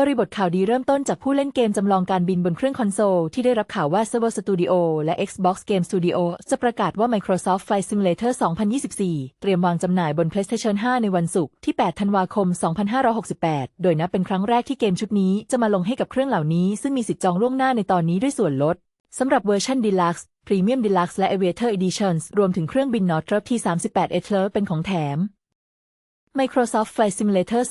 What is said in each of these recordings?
บริบทข่าวดีเริ่มต้นจากผู้เล่นเกมจำลองการบินบนเครื่องคอนโซล ที่ได้รับข่าวว่า Servo Studio และ Xbox Game Studio จะประกาศว่า Microsoft Flight Simulator 2024 เตรียมวางจำหน่ายบน PlayStation 5 ในวันศุกร์ที่ 8 ธันวาคม 2568 โดยนับเป็นครั้งแรกที่เกมชุดนี้จะมาลงให้กับเครื่องเหล่านี้ ซึ่งมีสิทธิ์จองล่วงหน้าในตอนนี้ด้วยส่วนลดสำหรับเวอร์ชัน Deluxe Premium Deluxe และ Aviator Editions รวมถึงเครื่องบิน Northrop T38 e t h e r เป็นของแถม Microsoft Flight Simulator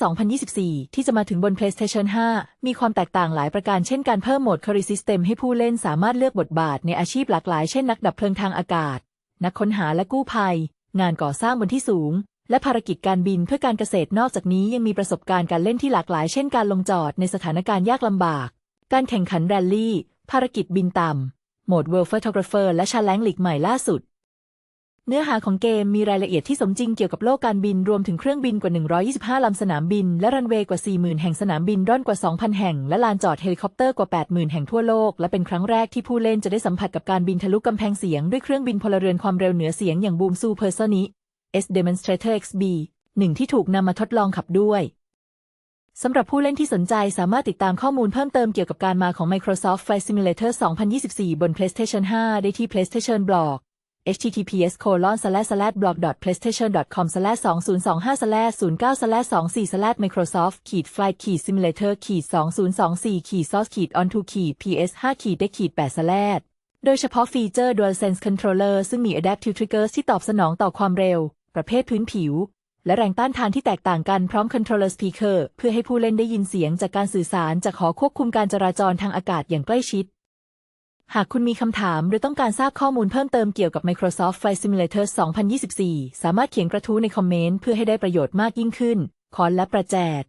2024 ที่จะมาถึงบน PlayStation 5 มีความแตกต่างหลายประการเช่นการเพิ่มโหมด Career System ให้ผู้เล่นสามารถเลือกบทบาทในอาชีพหลากหลายเช่นนักดับเพลิงทางอากาศ นักค้นหาและกู้ภัย งานก่อสร้างบนที่สูง และภารกิจการบินเพื่อการเกษตรนอกจากนี้ยังมีประสบการณ์การเล่นที่หลากหลาย เช่นการลงจอดในสถานการณ์ยากลำบาก การแข่งขันแรลลี่ ภารกิจบินต่ำโหมด World Photographer และ Challenge League ใหม่ล่าสุด เนื้อหาของเกมมีรายละเอียดที่สมจริงเกี่ยวกับโลกการบินรวมถึงเครื่องบินกว่า 125 ลำสนามบิน และรันเวย์กว่า 40,000 แห่งสนามบินร่อนกว่า 2,000 แห่ง และลานจอดเฮลิคอปเตอร์กว่า 80,000 แห่งทั่วโลก และเป็นครั้งแรกที่ผู้เล่นจะได้สัมผัสกับการบินทะลุกำแพงเสียงด้วยเครื่องบินพลเรือนความเร็วเหนือเสียงอย่าง Boom Supersonic S Demonstrator XB หนึ่งที่ถูกนำมาทดลองขับด้วยสำหรับผู้เล่นที่สนใจสามารถติดตามข้อมูลเพิ่มเติมเกี่ยวกับการมาของ Microsoft Flight Simulator 2024 บน PlayStation 5 ได้ที่ PlayStation Blog https blog playstation com 2025 09 24 microsoft ขีด flight ขีด simulator ขีด 2024 ขีด source ขีด onto ขีด ps 5ขีดได้ขีด8โดยเฉพาะฟีเจอร์ DualSense Controller ซึ่งมี Adaptive Triggers ที่ตอบสนองต่อความเร็ว ประเภทพื้นผิว และแรงต้านทานที่แตกต่างกันพร้อม Controller Speaker เพื่อให้ผู้เล่นได้ยินเสียงจากการสื่อสารจากหอควบคุมการจราจรทางอากาศอย่างใกล้ชิด หากคุณมีคำถามหรือต้องการทราบข้อมูลเพิ่มเติมเกี่ยวกับ Microsoft Flight Simulator 2024 สามารถเขียนกระทู้ในคอมเมนต์เพื่อให้ได้ประโยชน์มากยิ่งขึ้น คอนและประแจด